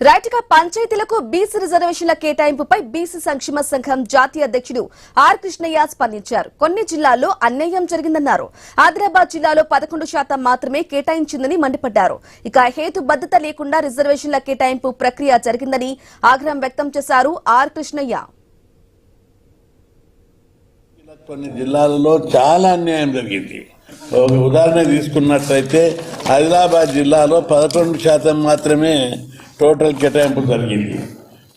రైతుగా పంచాయతీలకు బీసీ రిజర్వేషన్ల కేటాయింపుపై బీసీ సంక్షేమ సంఘం జాతీయ అధ్యక్షుడు ఆర్ కృష్ణయ్య స్పందించారు. కొన్ని జిల్లాల్లో అన్యాయం జరిగిందన్నారు. ఆదిలాబాద్ జిల్లాలో పదకొండు శాతం మాత్రమే కేటాయించిందని మండిపడ్డారు. ఇక హేతుబద్ధత లేకుండా రిజర్వేషన్ల కేటాయింపు ప్రక్రియ జరిగిందని ఆగ్రహం వ్యక్తం చేశారు ఆర్ కృష్ణయ్య. కొన్ని జిల్లాలలో చాలా అన్యాయం జరిగింది. ఒక ఉదాహరణ తీసుకున్నట్లయితే ఆదిలాబాద్ జిల్లాలో పదకొండు శాతం మాత్రమే టోటల్ కేటాయింపు జరిగింది.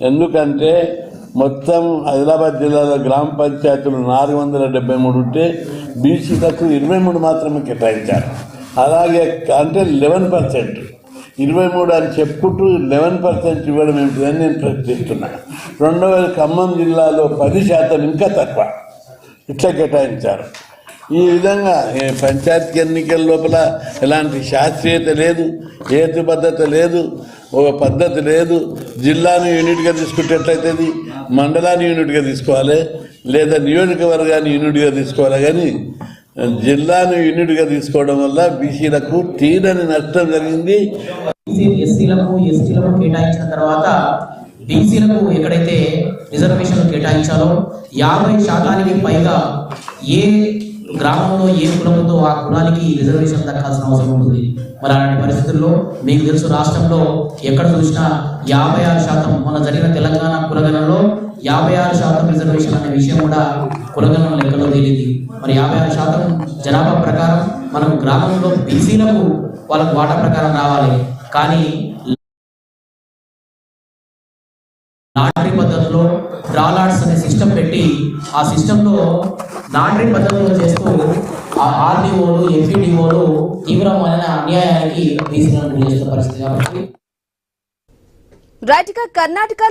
ఎందుకంటే మొత్తం ఆదిలాబాద్ జిల్లాలో గ్రామ పంచాయతీలు నాలుగు వందల డెబ్బై మూడు ఉంటే బీసీలకు ఇరవై మూడు మాత్రమే కేటాయించారు. అలాగే అంటే లెవెన్ పర్సెంట్. ఇరవై మూడు అని చెప్పుకుంటూ లెవెన్ పర్సెంట్ ఇవ్వడం ఏమిటిదని నేను ప్రశ్నిస్తున్నా. రెండవది ఖమ్మం జిల్లాలో పది శాతం ఇంకా తక్కువ. ఇట్లా కేటాయించారు. ఈ విధంగా పంచాయతీ ఎన్నికల లోపల ఎలాంటి శాస్త్రీయత లేదు హేతుబద్ధత లేదు ఒక పద్ధతి లేదు. జిల్లాను యూనిట్గా తీసుకుంటే ఎట్లయితుంది మండలాన్ని యూనిట్గా తీసుకోవాలి లేదా నియోజకవర్గాన్ని యూనిట్గా తీసుకోవాలి. కానీ జిల్లాను యూనిట్గా తీసుకోవడం వల్ల బీసీలకు తీరని నష్టం జరిగింది. ఎస్సీలకు ఎస్టీలకు కేటాయించిన తర్వాత బీసీలకు ఎక్కడైతే రిజర్వేషన్లు కేటాయించాలో యాభై శాతానికి పైగా ఏ గ్రామంలో ఏ కులం ఆ కులానికి రిజర్వేషన్ దక్కాల్సిన అవసరం ఉంటుంది. మరి అలాంటి పరిస్థితుల్లో మీకు తెలుసు రాష్ట్రంలో ఎక్కడ చూసినా యాభై ఆరు శాతం మొన్న జరిగిన తెలంగాణ కులగణంలో యాభై ఆరు శాతం రిజర్వేషన్ అనే విషయం కూడా కులగణం లెక్కలో తేలింది. మరి యాభై ఆరు శాతం జనాభా ప్రకారం మనం గ్రామంలో బీసీలకు వాళ్ళకు వాటా ప్రకారం రావాలి. కానీ లాటరీ పద్ధతిలో డ్రాలాడ్స్ అనే సిస్టమ్ పెట్టి ఆ సిస్టంలో లాటరీ పద్ధతులు చేస్తూ ఆ ఆర్డీఓలు ఎంపీడీఓలు తీవ్రమైన అన్యాయానికి బీసీలను పరిస్థితి కాబట్టి. రైట్గా కర్ణాటక